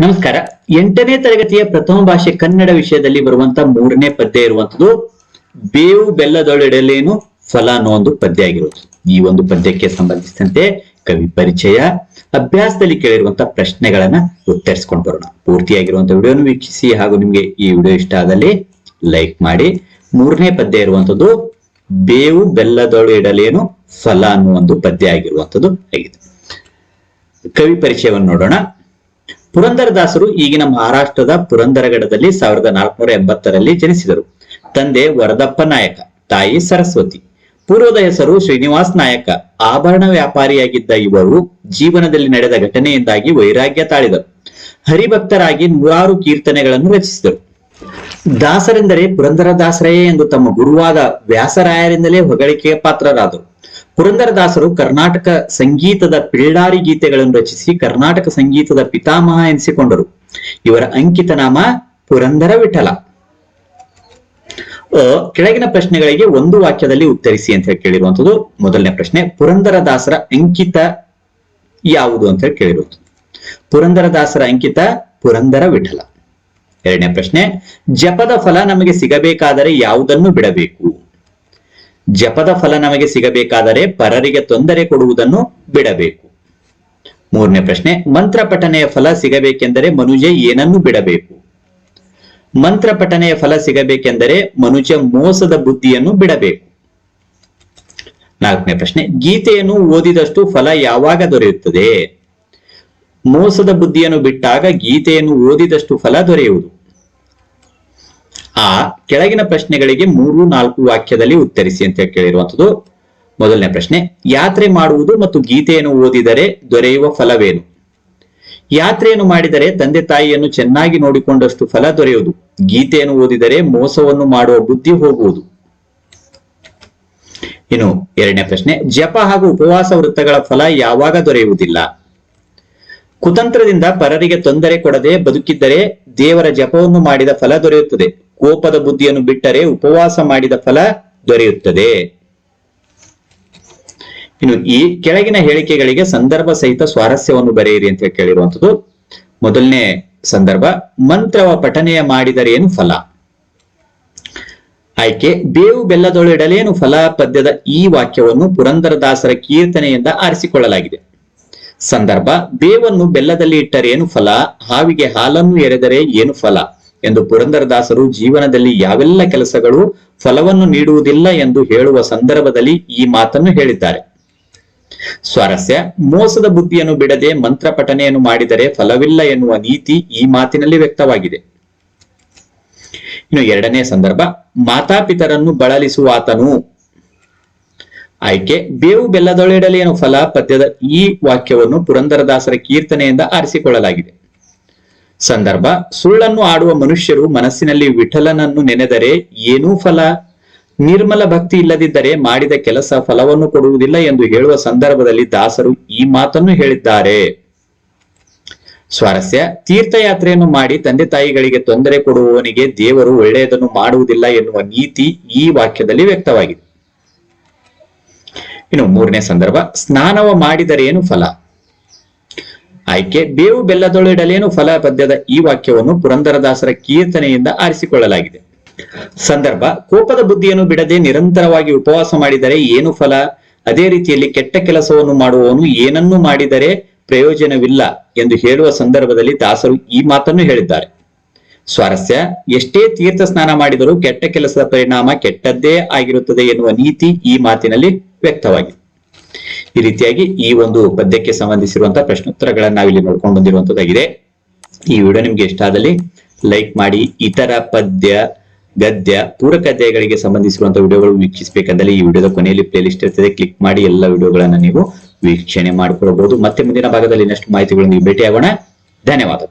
ನಮಸ್ಕಾರ. ಎಂಟನೇ ತರಗತಿಯ ಪ್ರಥಮ ಭಾಷೆ ಕನ್ನಡ ವಿಷಯದಲ್ಲಿ ಬರುವಂತ ಮೂರನೇ ಪದ್ಯ ಇರುವಂತದ್ದು ಬೇವು ಬೆಲ್ಲದೊಳೆಡಲೇನು ಫಲ ಅನ್ನೋ ಒಂದು ಪದ್ಯ ಆಗಿರೋದು ಈ ಒಂದು ಪದ್ಯಕ್ಕೆ ಸಂಬಂಧಿಸಿದಂತೆ ಕವಿ ಪರಿಚಯ, ಅಭ್ಯಾಸದಲ್ಲಿ ಕೇಳಿರುವಂತ ಪ್ರಶ್ನೆಗಳನ್ನ ಉತ್ತರಿಸ್ಕೊಂಡು ಬರೋಣ. ಪೂರ್ತಿಯಾಗಿರುವಂತಹ ವಿಡಿಯೋನು ವೀಕ್ಷಿಸಿ ಹಾಗೂ ನಿಮ್ಗೆ ಈ ವಿಡಿಯೋ ಇಷ್ಟ ಆದಲ್ಲಿ ಲೈಕ್ ಮಾಡಿ. ಮೂರನೇ ಪದ್ಯ ಇರುವಂತದ್ದು ಬೇವು ಬೆಲ್ಲದೊಳೆಡಲೇನು ಫಲ ಅನ್ನುವ ಒಂದು ಪದ್ಯ ಆಗಿರುವಂತದ್ದು ಆಗಿದೆ. ಕವಿ ಪರಿಚಯವನ್ನು ನೋಡೋಣ. ಪುರಂದರದಾಸರು ಈಗಿನ ಮಹಾರಾಷ್ಟ್ರದ ಪುರಂದರಗಡದಲ್ಲಿ ಸಾವಿರದ ನಾಲ್ಕುನೂರ ಎಂಬತ್ತರಲ್ಲಿ ಜನಿಸಿದರು. ತಂದೆ ವರದಪ್ಪ ನಾಯಕ, ತಾಯಿ ಸರಸ್ವತಿ. ಪೂರ್ವದ ಹೆಸರು ಶ್ರೀನಿವಾಸ್ ನಾಯಕ. ಆಭರಣ ವ್ಯಾಪಾರಿಯಾಗಿದ್ದ ಇವರು ಜೀವನದಲ್ಲಿ ನಡೆದ ಘಟನೆಯಿಂದಾಗಿ ವೈರಾಗ್ಯ ತಾಳಿದರು. ಹರಿಭಕ್ತರಾಗಿ ನೂರಾರು ಕೀರ್ತನೆಗಳನ್ನು ರಚಿಸಿದರು. ದಾಸರೆಂದರೆ ಪುರಂದರದಾಸರೇ ಎಂದು ತಮ್ಮ ಗುರುವಾದ ವ್ಯಾಸರಾಯರಿಂದಲೇ ಹೊಗಳಿಕೆಯ ಪಾತ್ರರಾದರು. ಪುರಂದರದಾಸರು ಕರ್ನಾಟಕ ಸಂಗೀತದ ಪಿಳ್ಳಾರಿ ಗೀತೆಗಳನ್ನು ರಚಿಸಿ ಕರ್ನಾಟಕ ಸಂಗೀತದ ಪಿತಾಮಹ ಎನಿಸಿಕೊಂಡರು. ಇವರ ಅಂಕಿತ ನಾಮ ಪುರಂದರ ವಿಠಲ. ಕೆಳಗಿನ ಪ್ರಶ್ನೆಗಳಿಗೆ ಒಂದು ವಾಕ್ಯದಲ್ಲಿ ಉತ್ತರಿಸಿ ಅಂತ ಹೇಳಿ ಕೇಳಿರುವಂತದ್ದು, ಮೊದಲನೇ ಪ್ರಶ್ನೆ, ಪುರಂದರದಾಸರ ಅಂಕಿತ ಯಾವುದು ಅಂತ ಹೇಳಿ ಕೇಳಿರುವುದು ಪುರಂದರದಾಸರ ಅಂಕಿತ ಪುರಂದರ ವಿಠಲ. ಎರಡನೇ ಪ್ರಶ್ನೆ, ಜಪದ ಫಲ ನಮಗೆ ಸಿಗಬೇಕಾದರೆ ಯಾವುದನ್ನು ಬಿಡಬೇಕು? ಜಪದ ಫಲ ನಮಗೆ ಸಿಗಬೇಕಾದರೆ ಪರರಿಗೆ ತೊಂದರೆ ಕೊಡುವುದನ್ನು ಬಿಡಬೇಕು. ಮೂರನೇ ಪ್ರಶ್ನೆ, ಮಂತ್ರ ಪಠನೆಯ ಫಲ ಸಿಗಬೇಕೆಂದರೆ ಮನುಜ ಏನನ್ನು ಬಿಡಬೇಕು? ಮಂತ್ರ ಪಠನೆಯ ಫಲ ಸಿಗಬೇಕೆಂದರೆ ಮನುಜ ಮೋಸದ ಬುದ್ಧಿಯನ್ನು ಬಿಡಬೇಕು. ನಾಲ್ಕನೇ ಪ್ರಶ್ನೆ, ಗೀತೆಯನ್ನು ಓದಿದಷ್ಟು ಫಲ ಯಾವಾಗ ದೊರೆಯುತ್ತದೆ? ಮೋಸದ ಬುದ್ಧಿಯನ್ನು ಬಿಟ್ಟಾಗ ಗೀತೆಯನ್ನು ಓದಿದಷ್ಟು ಫಲ ದೊರೆಯುವುದು? ಆ ಕೆಳಗಿನ ಪ್ರಶ್ನೆಗಳಿಗೆ ಮೂರು, ನಾಲ್ಕು ವಾಕ್ಯದಲ್ಲಿ ಉತ್ತರಿಸಿ ಅಂತ ಕೇಳಿರುವಂತದ್ದು ಮೊದಲನೇ ಪ್ರಶ್ನೆ, ಯಾತ್ರೆ ಮಾಡುವುದು ಮತ್ತು ಗೀತೆಯನ್ನು ಓದಿದರೆ ದೊರೆಯುವ ಫಲವೇನು? ಯಾತ್ರೆಯನ್ನು ಮಾಡಿದರೆ ತಂದೆ ತಾಯಿಯನ್ನು ಚೆನ್ನಾಗಿ ನೋಡಿಕೊಂಡಷ್ಟು ಫಲ ದೊರೆಯುವುದು. ಗೀತೆಯನ್ನು ಓದಿದರೆ ಮೋಸವನ್ನು ಮಾಡುವ ಬುದ್ಧಿ ಹೋಗುವುದು. ಇನ್ನು ಎರಡನೇ ಪ್ರಶ್ನೆ, ಜಪ ಹಾಗೂ ಉಪವಾಸ ವೃತ್ತಗಳ ಫಲ ಯಾವಾಗ ದೊರೆಯುವುದಿಲ್ಲ? ಕುತಂತ್ರದಿಂದ ಪರರಿಗೆ ತೊಂದರೆ ಕೊಡದೆ ಬದುಕಿದ್ದರೆ ದೇವರ ಜಪವನ್ನು ಮಾಡಿದ ಫಲ ದೊರೆಯುತ್ತದೆ. ಕೋಪದ ಬುದ್ಧಿಯನ್ನು ಬಿಟ್ಟರೆ ಉಪವಾಸ ಮಾಡಿದ ಫಲ ದೊರೆಯುತ್ತದೆ. ಇನ್ನು ಈ ಕೆಳಗಿನ ಹೇಳಿಕೆಗಳಿಗೆ ಸಂದರ್ಭ ಸಹಿತ ಸ್ವಾರಸ್ಯವನ್ನು ಬರೆಯಿರಿ ಅಂತ ಕೇಳಿರುವಂತದ್ದು ಮೊದಲನೇ ಸಂದರ್ಭ, ಮಂತ್ರವ ಪಠನೆಯ ಮಾಡಿದರೆ ಏನು ಫಲ? ಆಯ್ಕೆ, ಬೇವು ಬೆಲ್ಲದೊಳಿಡಲೇನು ಫಲ ಪದ್ಯದ ಈ ವಾಕ್ಯವನ್ನು ಪುರಂದರದಾಸರ ಕೀರ್ತನೆಯಿಂದ ಆರಿಸಿಕೊಳ್ಳಲಾಗಿದೆ. ಸಂದರ್ಭ, ಬೇವನ್ನು ಬೆಲ್ಲದಲ್ಲಿ ಇಟ್ಟರೆ ಏನು ಫಲ? ಹಾವಿಗೆ ಹಾಲನ್ನು ಎರೆದರೆ ಏನು ಫಲ? ಎಂದು ಪುರಂದರದಾಸರು ಜೀವನದಲ್ಲಿ ಯಾವೆಲ್ಲ ಕೆಲಸಗಳು ಫಲವನ್ನು ನೀಡುವುದಿಲ್ಲ ಎಂದು ಹೇಳುವ ಸಂದರ್ಭದಲ್ಲಿ ಈ ಮಾತನ್ನು ಹೇಳಿದ್ದಾರೆ. ಸ್ವಾರಸ್ಯ, ಮೋಸದ ಬುದ್ಧಿಯನ್ನು ಬಿಡದೆ ಮಂತ್ರ ಪಠನೆಯನ್ನು ಮಾಡಿದರೆ ಫಲವಿಲ್ಲ ಎನ್ನುವ ನೀತಿ ಈ ಮಾತಿನಲ್ಲಿ ವ್ಯಕ್ತವಾಗಿದೆ. ಇನ್ನು ಎರಡನೇ ಸಂದರ್ಭ, ಮಾತಾಪಿತರನ್ನು ಬಳಲಿಸುವಾತನು. ಆಯ್ಕೆ, ಬೇವು ಬೆಲ್ಲದೊಳೆಡಲೇನು ಫಲ ಪದ್ಯದ ಈ ವಾಕ್ಯವನ್ನು ಪುರಂದರದಾಸರ ಕೀರ್ತನೆಯಿಂದ ಆರಿಸಿಕೊಳ್ಳಲಾಗಿದೆ. ಸಂದರ್ಭ, ಸುಳ್ಳನ್ನು ಆಡುವ ಮನುಷ್ಯರು ಮನಸ್ಸಿನಲ್ಲಿ ವಿಠಲನನ್ನು ನೆನೆದರೆ ಏನೂ ಫಲ? ನಿರ್ಮಲ ಭಕ್ತಿ ಇಲ್ಲದಿದ್ದರೆ ಮಾಡಿದ ಕೆಲಸ ಫಲವನ್ನು ಕೊಡುವುದಿಲ್ಲ ಎಂದು ಹೇಳುವ ಸಂದರ್ಭದಲ್ಲಿ ದಾಸರು ಈ ಮಾತನ್ನು ಹೇಳಿದ್ದಾರೆ. ಸ್ವಾರಸ್ಯ, ತೀರ್ಥಯಾತ್ರೆಯನ್ನು ಮಾಡಿ ತಂದೆ ತಾಯಿಗಳಿಗೆ ತೊಂದರೆ ಕೊಡುವವನಿಗೆ ದೇವರು ಒಳ್ಳೆಯದನ್ನು ಮಾಡುವುದಿಲ್ಲ ಎನ್ನುವ ನೀತಿ ಈ ವಾಕ್ಯದಲ್ಲಿ ವ್ಯಕ್ತವಾಗಿದೆ. ಇನ್ನು ಮೂರನೇ ಸಂದರ್ಭ, ಸ್ನಾನವ ಮಾಡಿದರೆ ಏನು ಫಲ? ಆಯ್ಕೆ ಬೇವು ಬೆಲ್ಲದೊಳಿಡಲೇನು ಫಲ ಪದ್ಯದ ಈ ವಾಕ್ಯವನ್ನು ಪುರಂದರದಾಸರ ಕೀರ್ತನೆಯಿಂದ ಆರಿಸಿಕೊಳ್ಳಲಾಗಿದೆ. ಸಂದರ್ಭ, ಕೋಪದ ಬುದ್ಧಿಯನ್ನು ಬಿಡದೆ ನಿರಂತರವಾಗಿ ಉಪವಾಸ ಮಾಡಿದರೆ ಏನು ಫಲ? ಅದೇ ರೀತಿಯಲ್ಲಿ ಕೆಟ್ಟ ಕೆಲಸವನ್ನು ಮಾಡುವವನು ಏನನ್ನು ಮಾಡಿದರೆ ಪ್ರಯೋಜನವಿಲ್ಲ ಎಂದು ಹೇಳುವ ಸಂದರ್ಭದಲ್ಲಿ ದಾಸರು ಈ ಮಾತನ್ನು ಹೇಳಿದ್ದಾರೆ. ಸ್ವಾರಸ್ಯ, ಎಷ್ಟೇ ತೀರ್ಥ ಸ್ನಾನ ಮಾಡಿದರೂ ಕೆಟ್ಟ ಕೆಲಸದ ಪರಿಣಾಮ ಕೆಟ್ಟದ್ದೇ ಆಗಿರುತ್ತದೆ ಎನ್ನುವ ನೀತಿ ಈ ಮಾತಿನಲ್ಲಿ ವ್ಯಕ್ತವಾಗಿದೆ. ಈ ರೀತಿಯಾಗಿ ಈ ಒಂದು ಪದ್ಯಕ್ಕೆ ಸಂಬಂಧಿಸಿರುವಂತಹ ಪ್ರಶ್ನೋತ್ತರಗಳನ್ನು ನಾವಿಲ್ಲಿ ನೋಡ್ಕೊಂಡು ಬಂದಿರುವಂತದ್ದಾಗಿದೆ. ಈ ವಿಡಿಯೋ ನಿಮ್ಗೆ ಇಷ್ಟ ಆದಲ್ಲಿ ಲೈಕ್ ಮಾಡಿ, ಇತರ ಪದ್ಯ, ಗದ್ಯ, ಪೂರಕ ಅಧ್ಯಾಯಗಳಿಗೆ ಸಂಬಂಧಿಸಿರುವಂತಹ ವಿಡಿಯೋಗಳು ವೀಕ್ಷಿಸಬೇಕಂದ್ರೆ ಈ ವಿಡಿಯೋದ ಕೊನೆಯಲ್ಲಿ ಪ್ಲೇಲಿಸ್ಟ್ ಇರ್ತದೆ. ಕ್ಲಿಕ್ ಮಾಡಿ ಎಲ್ಲ ವಿಡಿಯೋಗಳನ್ನು ನೀವು ವೀಕ್ಷಣೆ ಮಾಡಿಕೊಳ್ಳಬಹುದು ಮತ್ತೆ ಮುಂದಿನ ಭಾಗದಲ್ಲಿ ಇನ್ನಷ್ಟು ನೀವು ಭೇಟಿಯಾಗೋಣ. ಧನ್ಯವಾದ